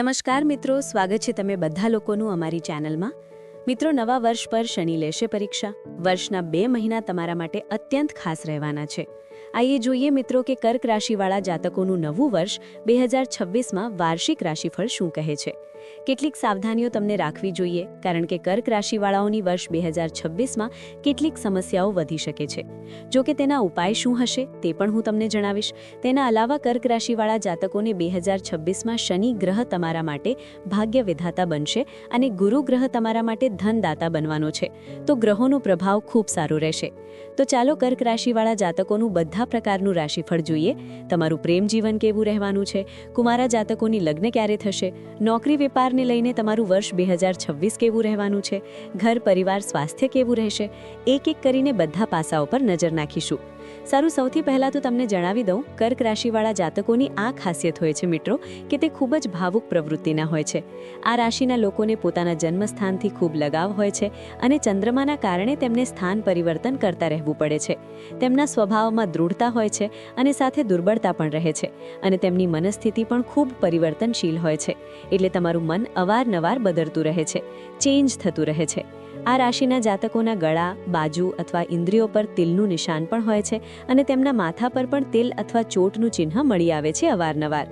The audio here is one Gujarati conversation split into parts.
નમસ્કાર મિત્રો સ્વાગત છે તમે બધા લોકોનું અમારી ચેનલમાં. મિત્રો, નવા વર્ષ પર શનિ લેશે પરીક્ષા. વર્ષના બે મહિના તમારા માટે અત્યંત ખાસ રહેવાના છે. આઈએ જોઈએ મિત્રો કે કર્ક રાશિવાળા જાતકોનું નવું વર્ષ બે હજાર છવ્વીસમાં વાર્ષિક રાશિફળ શું કહે છે? કેટલીક સાવધાનીઓ તમને રાખવી જોઈએ, કારણ કે કર્ક રાશિવાળાઓની વર્ષ બે હજાર છવ્વીસમાં કેટલીક સમસ્યાઓ વધી શકે છે. જો કે તેના ઉપાય શું હશે, તે પણ હું તમને જણાવીશ. તેના અલાવા કર્ક રાશિવાળા જાતકોને બે હજાર છવ્વીસમાં શનિ ગ્રહ તમારા માટે ભાગ્ય વિધાતા બનશે અને ગુરુ ગ્રહ તમારા માટે ધનદાતા બનવાનો છે. તો ગ્રહોનો પ્રભાવ ખૂબ સારો રહેશે. તો ચાલો કર્ક રાશિવાળા જાતકોનું બધા પ્રકારનું રાશિફળ જોઈએ. તમારું પ્રેમ જીવન કેવું રહેવાનું છે? કુમારા જાતકોની લગ્ન ક્યારે થશે? નોકરી વેપારને લઈને તમારું વર્ષ બે હજાર છવ્વીસ કેવું રહેવાનું છે? ઘર પરિવાર સ્વાસ્થ્ય કેવું રહેશે? એક એક કરીને બધા પાસાઓ પર નજર નાખીશું. સારું, સૌથી પહેલાં તો તમને જણાવી દઉં, કર્ક રાશિવાળા જાતકોની આ ખાસિયત હોય છે મિત્રો, કે તે ખૂબ જ ભાવુક પ્રવૃત્તિના હોય છે. આ રાશિના લોકોને પોતાના જન્મસ્થાનથી ખૂબ લગાવ હોય છે અને ચંદ્રમાના કારણે તેમને સ્થાન પરિવર્તન કરતા રહેવું પડે છે. તેમના સ્વભાવમાં દૃઢતા હોય છે અને સાથે દુર્બળતા પણ રહે છે અને તેમની મનસ્થિતિ પણ ખૂબ પરિવર્તનશીલ હોય છે. એટલે તમારું મન અવારનવાર બદલતું રહે છે, ચેન્જ થતું રહે છે. આ રાશિના જાતકોના ગળા, બાજુ અથવા ઇન્દ્રિયો પર તિલનું નિશાન પણ હોય છે અને તેમના માથા પર પણ તિલ અથવા ચોટનું ચિહ્ન મળી આવે છે અવારનવાર.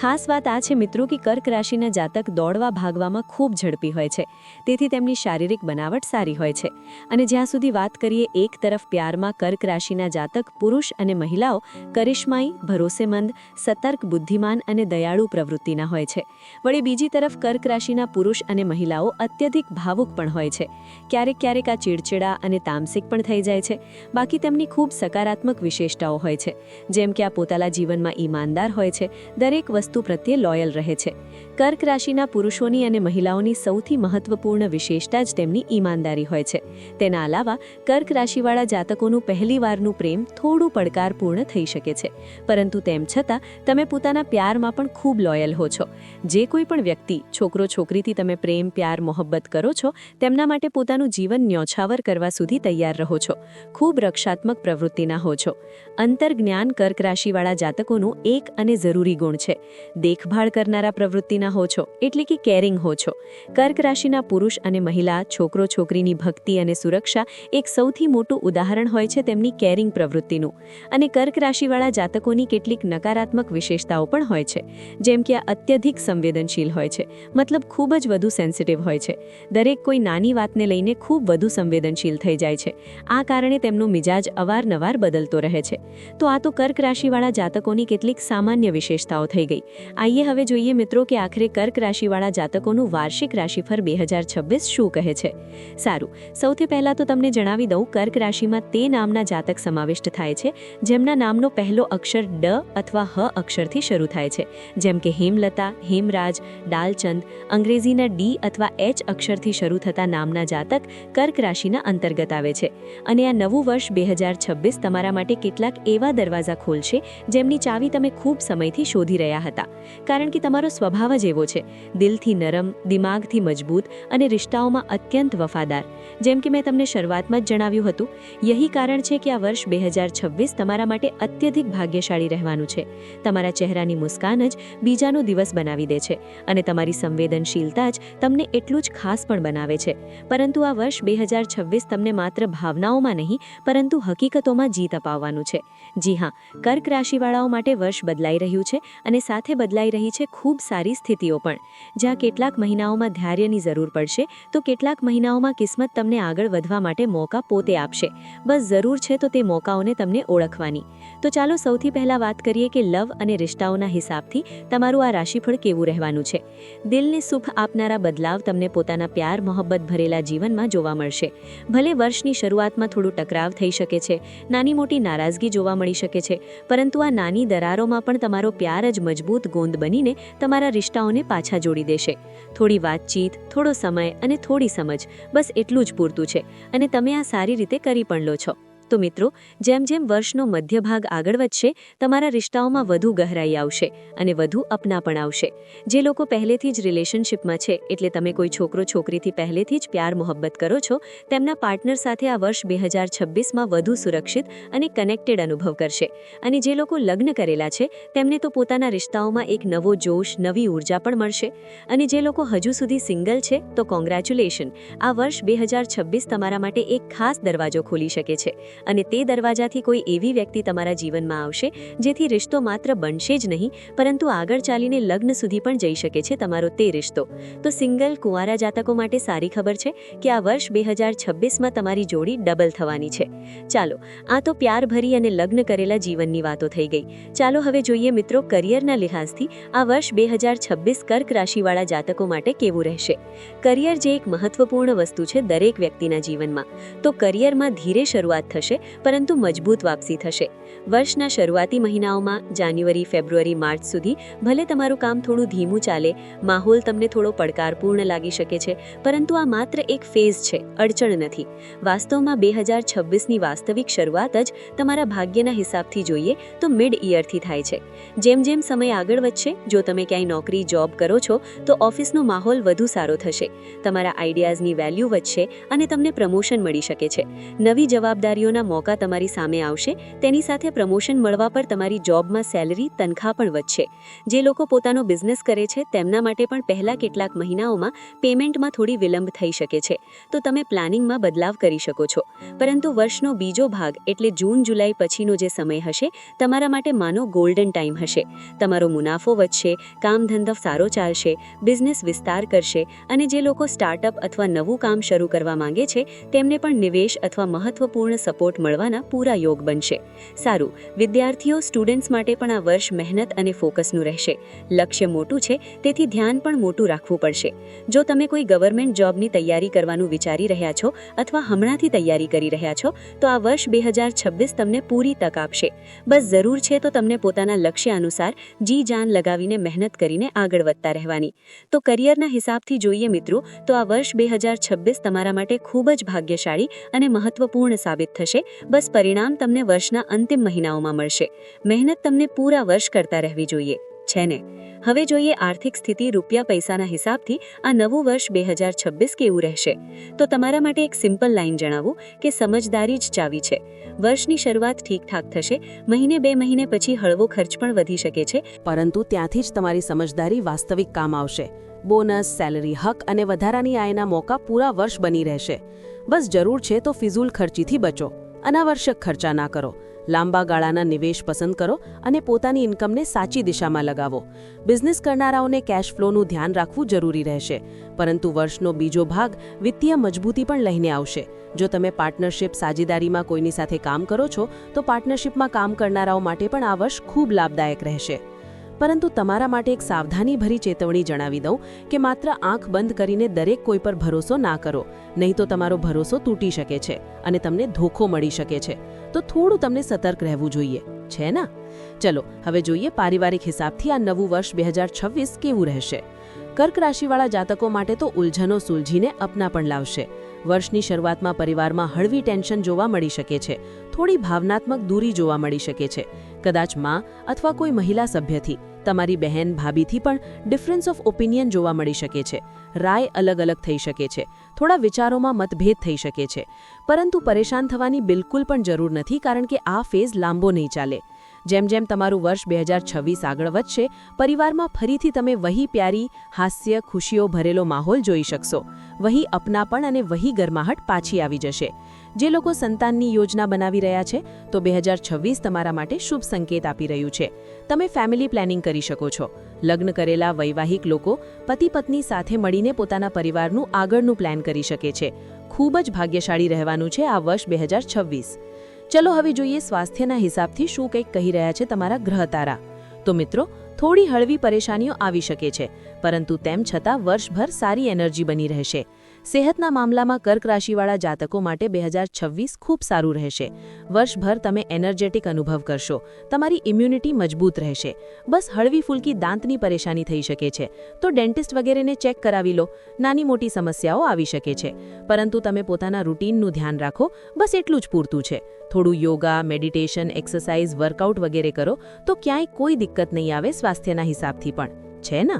ખાસ વાત આ છે મિત્રો કે કર્ક રાશિના જાતક દોડવા ભાગવામાં ખૂબ ઝડપી હોય છે. તેથી તેમની શારીરિક બનાવટ સારી હોય છે. અને જ્યાં સુધી વાત કરીએ એક તરફ પ્યારમાં કર્ક રાશિના જાતક પુરુષ અને મહિલાઓ કરિશ્માઈ, ભરોસેમંદ, સતર્ક, બુદ્ધિમાન અને દયાળુ પ્રવૃત્તિના હોય છે. વળી બીજી તરફ કર્ક રાશિના પુરુષ અને મહિલાઓ અત્યધિક ભાવુક પણ હોય છે. ક્યારેક ક્યારેક આ ચીડચીડા અને તામસિક પણ થઈ જાય છે. બાકી તેમની ખૂબ સકારાત્મક વિશેષતાઓ હોય છે. જેમ કે આ પોતાના જીવનમાં ઈમાનદાર હોય છે. દરેક વસ્તુ પ્રત્યે લોયલ રહે છે. કર્ક રાશિના પુરુષોની અને મહિલાઓની સૌથી મહત્વપૂર્ણ વિશેષતા જ તેમની ઈમાનદારી હોય છે. તેના અલાવા, કર્ક રાશિવાળા જાતકોનું પહેલીવારનું પ્રેમ થોડું પડકારપૂર્ણ થઈ શકે છે. પરંતુ તેમ છતાં, તમે પોતાના પ્યારમાં પણ ખૂબ લોયલ હો છો. જે કોઈ પણ વ્યક્તિ, છોકરો છોકરીથી તમે પ્રેમ, પ્યાર, મોહબ્બત કરો છો, તેમના માટે પોતાનું જીવન ન્યોછાવર કરવા સુધી તૈયાર રહો છો. ખૂબ રક્ષાત્મક પ્રવૃત્તિના હો છો. અંતર્જ્ઞાન કર્ક રાશિવાળા જાતકોનું એક અને જરૂરી ગુણ છે. દેખભાળ કરનારા પ્રવૃત્તિના હો છો, એટલે કે કેરિંગ હો છો. કર્ક રાશિના પુરુષ અને મહિલા, છોકરો, છોકરીની ભક્તિ અને સુરક્ષા એક સૌથી મોટું ઉદાહરણ હોય છે તેમની કેરિંગ પ્રવૃત્તિનું. અને કર્ક રાશિવાળા જાતકોની કેટલીક નકારાત્મક વિશેષતાઓ પણ હોય છે. જેમ કે આ અત્યધિક સંવેદનશીલ હોય છે, મતલબ ખૂબ જ વધુ સેન્સિટિવ હોય છે. દરેક કોઈ નાની વાતને લઈને ખૂબ વધુ સંવેદનશીલ થઈ જાય છે. આ કારણે તેમનો મિજાજ અવારનવાર બદલતો રહે છે. તો આ તો કર્ક રાશિવાળા જાતકોની કેટલીક સામાન્ય વિશેષતાઓ થઈ ગઈ. આઈએ હવે જોઈએ મિત્રો કે આખરે કર્ક રાશિવાળા જાતકોનું વાર્ષિક રાશિફળ બે હજાર છવ્વીસ શું કહે છે? સારું, સૌથી પહેલાં તો તમને જણાવી દઉં, કર્ક રાશિમાં તે નામના જાતક સમાવિષ્ટ થાય છે, જેમના નામનો પહેલો અક્ષર ડ અથવા હ અક્ષરથી શરૂ થાય છે. જેમ કે હેમલતા, હેમરાજ, ડાલચંદ, અંગ્રેજીના ડી અથવા એચ અક્ષરથી શરૂ થતા નામના જાતક કર્ક રાશિના અંતર્ગત આવે છે. અને આ નવું વર્ષ બે હજાર છવ્વીસ તમારા માટે કેટલાક એવા દરવાજા ખોલશે, જેમની ચાવી તમે ખૂબ સમયથી શોધી રહ્યા હતા. કારણ કે તમારો સ્વભાવ જ એવો છે. દિલથી નરમ, દિમાગથી મજબૂત અને રિશ્તાઓમાં અત્યંત વફાદાર. જેમ કે મેં તમને શરૂઆતમાં જ જણાવ્યું હતું, યહી કારણ છે કે આ વર્ષ બે હજાર છવ્વીસ તમારા માટે અત્યધિક ભાગ્યશાળી રહેવાનું છે. તમારા ચહેરાની મુસ્કાન જ બીજાનો દિવસ બનાવી દે છે અને તમારી સંવેદનશીલતા જ તમને એટલું જ ખાસ પણ બનાવે છે. પરંતુ આ વર્ષ બે હજાર છવ્વીસ તમને માત્ર ભાવનાઓમાં નહીં, પરંતુ હકીકતોમાં જીત અપાવવાનું છે. જી હા, કર્ક રાશિવાળાઓ માટે વર્ષ બદલાઈ રહ્યું છે અને સાથે બદલાઈ રહી છે ખૂબ સારી સ્થિતિઓ પણ. જ્યાં કેટલાક મહિનાઓમાં ધૈર્યની જરૂર પડશે, તો કેટલાક મહિનાઓમાં કિસ્મત તમને આગળ વધવા માટે મોકા પોતે આપશે. બસ જરૂર છે તો તે મોકાઓને તમને ઓળખવાની. તો ચાલો સૌથી પહેલાં વાત કરીએ કે લવ અને રિશ્તાઓના હિસાબથી તમારું આ રાશિફળ કેવું રહેવાનું છે. દિલને સુખ આપનારા બદલાવ તમને પોતાના પ્યાર, મોહબ્બત ભરેલા જીવનમાં જોવા મળશે. ભલે વર્ષની શરૂઆતમાં થોડું ટકરાવ થઈ શકે છે, નાની મોટી નારાજગી જોવા મળી શકે છે, પરંતુ આ નાની દરારોમાં પણ તમારો પ્યાર જ મજબૂત ગોંદ બનીને તમારા રિશ્તાઓને પાછા જોડી દેશે. થોડી વાતચીત, થોડો સમય અને થોડી સમજ, બસ એટલું જ પૂરતું છે અને તમે આ સારી રીતે કરી પણ લો છો. તો મિત્રો, જેમ જેમ વર્ષનો મધ્ય ભાગ આગળ વધશે, તમારા રિશ્તાઓમાં વધુ ગહેરાઈ આવશે અને વધુ અપનાપણ આવશે. જે લોકો પહેલેથી જ રિલેશનશિપમાં છે, એટલે તમે કોઈ છોકરો છોકરીથી પહેલેથી જ પ્યાર મોહબ્બત કરો છો, તેમના પાર્ટનર સાથે આ વર્ષ બે હજાર છવ્વીસમાં વધુ સુરક્ષિત અને કનેક્ટેડ અનુભવ કરશે. અને જે લોકો લગ્ન કરેલા છે, તેમને તો પોતાના રિશ્તાઓમાં એક નવો જોશ, નવી ઊર્જા પણ મળશે. અને જે લોકો હજુ સુધી સિંગલ છે, તો કોંગ્રેચ્યુલેશન. આ વર્ષ બે હજાર છવ્વીસ તમારા માટે એક ખાસ દરવાજો ખોલી શકે છે. અને તે દરવાજાથી કોઈ એવી વ્યક્તિ તમારા જીવનમાં આવશે, જેથી રિશ્તો માત્ર બનશે જ નહીં, પરંતુ આગળ ચાલીને લગ્ન સુધી પણ જઈ શકે છે તમારો તે રિશ્તો. તો સિંગલ કુંવારા જાતકો માટે સારી ખબર છે કે આ વર્ષ બે હજાર છવ્વીસમાં તમારી જોડી ડબલ થવાની છે. ચાલો, આ તો પ્યાર ભરી અને લગ્ન કરેલા જીવનની વાતો થઈ ગઈ. ચાલો હવે જોઈએ મિત્રો કરિયરના લિહાઝથી આ વર્ષ બે હજાર છવ્વીસ કર્ક રાશિવાળા જાતકો માટે કેવું રહેશે. કરિયર જે એક મહત્વપૂર્ણ વસ્તુ છે દરેક વ્યક્તિના જીવનમાં. તો કરિયરમાં ધીરે શરૂઆત થશે. પરંતુ મજબૂત વાપસી થશે. વર્ષના શરૂઆતી મહિનાઓમાં, જાન્યુઆરી, ફેબ્રુઆરી, માર્ચ સુધી, ભલે તમારું કામ થોડું ધીમું ચાલે, માહોલ તમને થોડો પડકારપૂર્ણ લાગી શકે છે, પરંતુ આ માત્ર એક ફેઝ છે, અડચણ નથી. વાસ્તવમાં બે હજાર છવ્વીસની વાસ્તવિક શરૂઆત જ તમારા ભાગ્યના હિસાબથી જોઈએ, તો મિડ ઇયરથી થાય છે. જેમ જેમ સમય આગળ વધશે, જો તમે ક્યાંય નોકરી, જોબ કરો છો, તો ઓફિસનો માહોલ વધુ સારો થશે. તમારા આઈડિયાઝની વેલ્યુ વધશે અને તમને પ્રમોશન મળી શકે છે. નવી જવાબદારીઓના મોકા તમારી સામે આવશે, તેની સાથે પ્રમોશન મળવા પર તમારી જોબમાં સેલરી, તનખા પણ વધશે. જે લોકો પોતાનો બિઝનેસ કરે છે, તેમના માટે પણ પહેલા કેટલાક મહિનાઓમાં પેમેન્ટમાં થોડી વિલંબ થઈ શકે છે. તો તમે પ્લાનિંગમાં બદલાવ કરી શકો છો. પરંતુ વર્ષનો બીજો ભાગ, એટલે જૂન, જુલાઈ પછીનો જે સમય હશે, તમારા માટે માનો ગોલ્ડન ટાઈમ હશે. તમારો મુનાફો વધશે, કામ ધંધો સારો ચાલશે, બિઝનેસ વિસ્તાર કરશે અને જે લોકો સ્ટાર્ટઅપ અથવા નવું કામ શરૂ કરવા માંગે છે, તેમને પણ નિવેશ અથવા મહત્વપૂર્ણ સપોર્ટ મળવાના પૂરા યોગ બનશે. સારું, વિદ્યાર્થીઓ સ્ટુડન્ટ્સ માટે પણ આ વર્ષ મહેનત અને ફોકસનું રહેશે. લક્ષ્ય મોટું છે, તેથી ધ્યાન પણ મોટું રાખવું પડશે. જો તમે કોઈ ગવર્મેન્ટ જોબની તૈયારી કરવાનું વિચારી રહ્યા છો અથવા હમણાંથી તૈયારી કરી રહ્યા છો, તો આ વર્ષ બે હજાર છવ્વીસ તમને પૂરી તક આપશે. બસ જરૂર છે તો તમને પોતાના લક્ષ્ય અનુસાર જી જાન લગાવીને મહેનત કરીને આગળ વધતા રહેવાની. તો કરિયરના હિસાબથી જોઈએ મિત્રો, તો આ વર્ષ બે હજાર છવ્વીસ તમારા માટે ખૂબ જ ભાગ્યશાળી અને મહત્વપૂર્ણ સાબિત થશે. બસ પરિણામ તમને વર્ષના અંતિમ મહિનાઓમાં મળશે. મહેનત તમને પૂરા વર્ષ કરતા રહેવી જોઈએ, છે ને? હવે જોઈએ આર્થિક સ્થિતિ રૂપિયા પૈસાના હિસાબથી આ નવું વર્ષ બે હજાર છવ્વીસ કેવું રહેશે. તો તમારા માટે એક સિમ્પલ લાઇન જણાવું કે સમજદારી જ ચાવી છે. વર્ષની શરૂઆત ઠીકઠાક થશે, મહિને બે મહિને પછી હળવો ખર્ચ પણ વધી શકે છે. પરંતુ ત્યાંથી જ તમારી સમજદારી વાસ્તવિક કામ આવશે. બોનસ, સેલરી હક અને વધારાની આયના મોકા પૂરા વર્ષ બની રહેશે. બસ જરૂર છે તો ફિઝૂલ ખર્ચીથી બચો. અનાવશ્યક ખર્ચા ના કરો. લાંબા ગાળાના નિવેશ પસંદ કરો અને પોતાની ઇન્કમને સાચી દિશામાં લગાવો. બિઝનેસ કરનારાઓને કેશ ફ્લોનું ધ્યાન રાખવું જરૂરી રહેશે. પરંતુ વર્ષનો બીજો ભાગ વિત્તીય મજબૂતી પણ લઈને આવશે. જો તમે પાર્ટનરશિપ સાજીદારીમાં કોઈની સાથે કામ કરો છો, તો પાર્ટનરશિપમાં કામ કરનારાઓ માટે પણ આ વર્ષ ખૂબ લાભદાયક રહેશે. પરંતુ તમારા માટે એક સાવધાનીભરી ચેતવણી જણાવી દઉં કે માત્ર આંખ બંધ કરીને દરેક કોઈ પર ભરોસો ના કરો. નહીં તો તમારો ભરોસો તૂટી શકે છે અને તમને ધોખો મળી શકે છે. તો થોડું તમને સતર્ક રહેવું જોઈએ. છે ને? ચલો, હવે જોઈએ પારિવારિક હિસાબથી આ નવું વર્ષ બે હજાર છવ્વીસ કેવું રહેશે. કર્ક રાશિવાળા જાતકો માટે તો ઉલઝનો સુલઝીને અપના પણ લાવશે. વર્ષની શરૂઆતમાં પરિવારમાં હળવી ટેન્શન જોવા મળી શકે છે. થોડી ભાવનાત્મક દૂરી જોવા મળી શકે છે. કદાચમાં અથવા કોઈ મહિલા સભ્યથી. તમારી બહેન ભાભીથી પણ ડિફરન્સ ઓફ ઓપિનિયન જોવા મળી શકે છે. રાય અલગ અલગ થઈ શકે છે. થોડા વિચારોમાં મતભેદ થઈ શકે છે. પરંતુ પરેશાન થવાની બિલકુલ પણ જરૂર નથી કારણ કે આ ફેઝ લાંબો નહીં ચાલે. જેમ જેમ તમારું વર્ષ બે હજાર છવ્વીસ આગળ વધશે, પરિવારમાં ફરીથી તમે વહી પ્યારી, હાસ્ય, ખુશીઓ ભરેલો માહોલ જોઈ શકશો. વહી અપનાપણ અને વહી ગરમાહટ પાછી આવી જશે. જે લોકો સંતાનની યોજના બનાવી રહ્યા છે, તો બે હજાર છવ્વીસ તમારા માટે શુભ સંકેત આપી રહ્યું છે. તમે ફેમિલી પ્લાનિંગ કરી શકો છો. લગ્ન કરેલા વૈવાહિક લોકો પતિ પત્ની સાથે મળીને પોતાના પરિવારનું આગળનું પ્લાન કરી શકે છે. ખૂબ જ ભાગ્યશાળી રહેવાનું છે આ વર્ષ બે હજાર છવ્વીસ. ચલો હવે જોઈએ સ્વાસ્થ્યના હિસાબથી શું કંઈક કહી રહ્યા છે તમારા ગ્રહ તારા તો મિત્રો, થોડી હળવી પરેશાનીઓ આવી શકે છે, પરંતુ તેમ છતાં વર્ષભર સારી એનર્જી બની રહેશે. સેહતના મામલામાં કર્ક રાશિવાળા જાતકો માટે બે હજાર છવ્વીસ ખૂબ સારું રહેશે. વર્ષભર તમે એનર્જેટિક અનુભવ કરશો. તમારી ઇમ્યુનિટી મજબૂત રહેશે. બસ હળવી ફૂલકી દાંતની પરેશાની થઈ શકે છે. તો ડેન્ટિસ્ટ વગેરેને ચેક કરાવી લો. નાની મોટી સમસ્યાઓ આવી શકે છે. પરંતુ તમે પોતાના રૂટીનનું ધ્યાન રાખો. બસ એટલું જ પૂરતું છે. થોડું યોગા, મેડિટેશન, એક્સરસાઇઝ, વર્કઆઉટ વગેરે કરો તો ક્યાંય કોઈ દિક્કત નહીં આવે સ્વાસ્થ્યના હિસાબથી પણ. છે ને?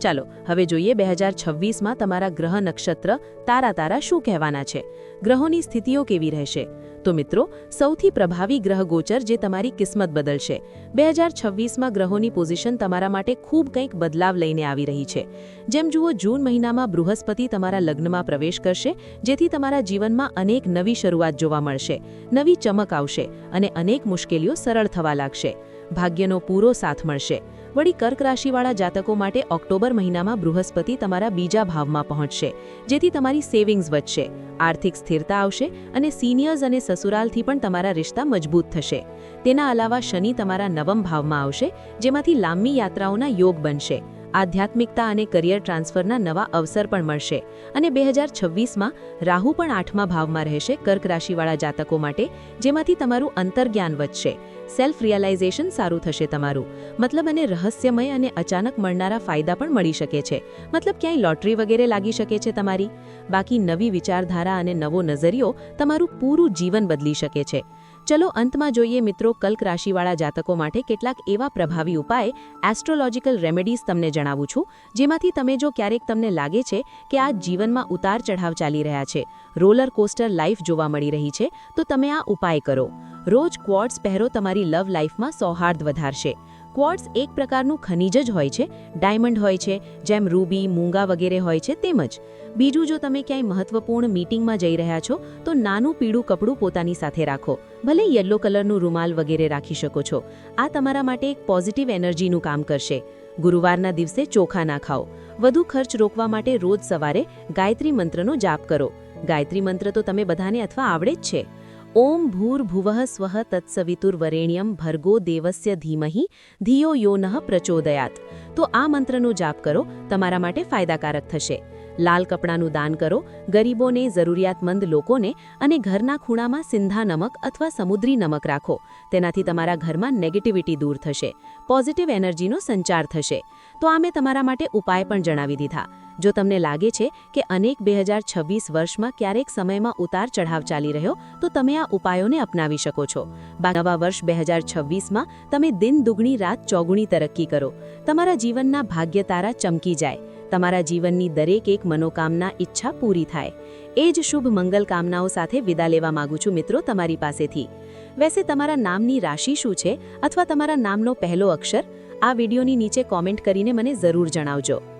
ચાલો, હવે જોઈએ બે હજાર છવ્વીસમાં તમારા ગ્રહ નક્ષત્ર તારા તારા શું કહેવાના છે? ગ્રહોની સ્થિતિઓ કેવી રહેશે? તો મિત્રો, સૌથી પ્રભાવી ગ્રહ ગોચર જે તમારી કિસ્મત બદલશે. બે હજાર છવ્વીસમાં ગ્રહોની પોઝિશન તમારા માટે ખૂબ કંઈક બદલાવ લઈને આવી રહી છે. જેમ જુઓ, જૂન મહિનામાં બૃહસ્પતિ તમારા લગ્નમાં પ્રવેશ કરશે, જેથી તમારા જીવનમાં અનેક નવી શરૂઆત જોવા મળશે, નવી ચમક આવશે અને અનેક મુશ્કેલીઓ સરળ થવા લાગશે. ભાગ્યનો પૂરો સાથ મળશે. વળી કર્ક રાશિવાળા જાતકો માટે ઓક્ટોબર મહિનામાં બૃહસ્પતિ તમારા બીજા ભાવમાં પહોંચશે, જેથી તમારી સેવિંગ્સ વધશે, આર્થિક સ્થિરતા આવશે અને સિનિયર્સ અને સસુરાલથી પણ તમારા રિશ્તા મજબૂત થશે. તેના અલાવા શનિ તમારા નવમ ભાવમાં આવશે, જેમાંથી લાંબી યાત્રાઓના યોગ બનશે. આધ્યાત્મિકતા અને કરિયર ટ્રાન્સફરના નવા અવસર પણ મળશે. અને બે હજાર છવ્વીસમાં રાહુ પણ આઠમા ભાવમાં રહેશે કર્ક રાશિવાળા જાતકો માટે, જેમાંથી તમારું અંતર્જ્ઞાન વધશે. સેલ્ફ રિયલાઇઝેશન સારું થશે તમારું. મતલબ અને રહસ્યમય અને અચાનક મળનારા ફાયદા પણ મળી શકે છે. મતલબ ક્યાંય લોટરી વગેરે લાગી શકે છે તમારી? બાકી નવી વિચારધારા અને નવો નજરિયો તમારું પૂરું જીવન બદલી શકે છે. ચલો અંતમાં જોઈએ મિત્રો કલ્ક રાશિવાળા જાતકો માટે કેટલાક એવા પ્રભાવી ઉપાય એસ્ટ્રોલોજીકલ રેમેડીઝ તમને જણાવું છું, જેમાંથી તમે જો ક્યારેક તમને લાગે છે કે આ જીવનમાં ઉતાર ચઢાવ ચાલી રહ્યા છે, રોલર કોસ્ટર લાઈફ જોવા મળી રહી છે, તો તમે આ ઉપાય કરો. રોજ ક્વોર્ટ્સ પહેરો તમારી લવ લાઈફમાં સૌહાર્દ વધારશે. ક્વોર્ટ્સ એક પ્રકારનું ખનિજ જ હોય છે ડાયમંડ હોય છે, જેમ રૂબી, મૂંગા વગેરે હોય છે તેમજ બીજું જો તમે ક્યાંય મહત્વપૂર્ણ મીટિંગમાં જઈ રહ્યા છો, તો નાનું પીળું કપડું પોતાની સાથે રાખો. ભલે યલો કલરનું રૂમાલ વગેરે રાખી શકો છો. આ તમારા માટે એક પોઝિટિવ એનર્જીનું કામ કરશે. ગુરુવારના દિવસે ચોખા ના ખાઓ. વધુ ખર્ચ રોકવા માટે રોજ સવારે ગાયત્રી મંત્રનો જાપ કરો. ગાયત્રી મંત્ર તો તમે બધાને અથવા આવડે જ છે. ઓમ ભૂર્ભુવઃ સ્વઃ તત્સવિતુર્વરેણ્યમ ભર્ગો દેવસ્ય ધીમહી ધિયો યો નઃ પ્રચોદયાત તો આ મંત્રનો જાપ કરો તમારા માટે ફાયદાકારક થશે। લાલ કપડાનું દાન કરો, ગરીબોને, જરૂરિયાતમંદ લોકોને અને ઘરના ખૂણામાં સિંધા નમક અથવા સમુદ્રી નમક રાખો। તેનાથી તમારા ઘરમાં નેગેટિવિટી દૂર થશે પોઝિટિવ એનર્જીનો સંચાર થશે। તો આ મેં તમારા માટે ઉપાય પણ જણાવી દીધા। જો તમને લાગે છે કે અનેક બે હજાર છવ્વીસ વર્ષમાં ક્યારેક સમયમાં ઉતાર ચઢાવ ચાલી રહ્યો, તો તમે આ ઉપાયોને અપનાવી શકો છો. નવા વર્ષ બે હજાર છવ્વીસમાં તમે દિન દુગણી, રાત ચોગુણી તરક્કી કરો. તમારા જીવનના ભાગ્યતારા ચમકી જાય. તમારા જીવનની દરેક એક મનોકામના, ઈચ્છા પૂરી થાય. એ જ શુભ મંગલ કામનાઓ સાથે વિદા લેવા માંગુ છું મિત્રો તમારી પાસેથી. વૈસે તમારા નામની રાશિ શું છે અથવા તમારા નામનો પહેલો અક્ષર? આ વિડીયોની નીચે કોમેન્ટ કરીને મને જરૂર જણાવજો.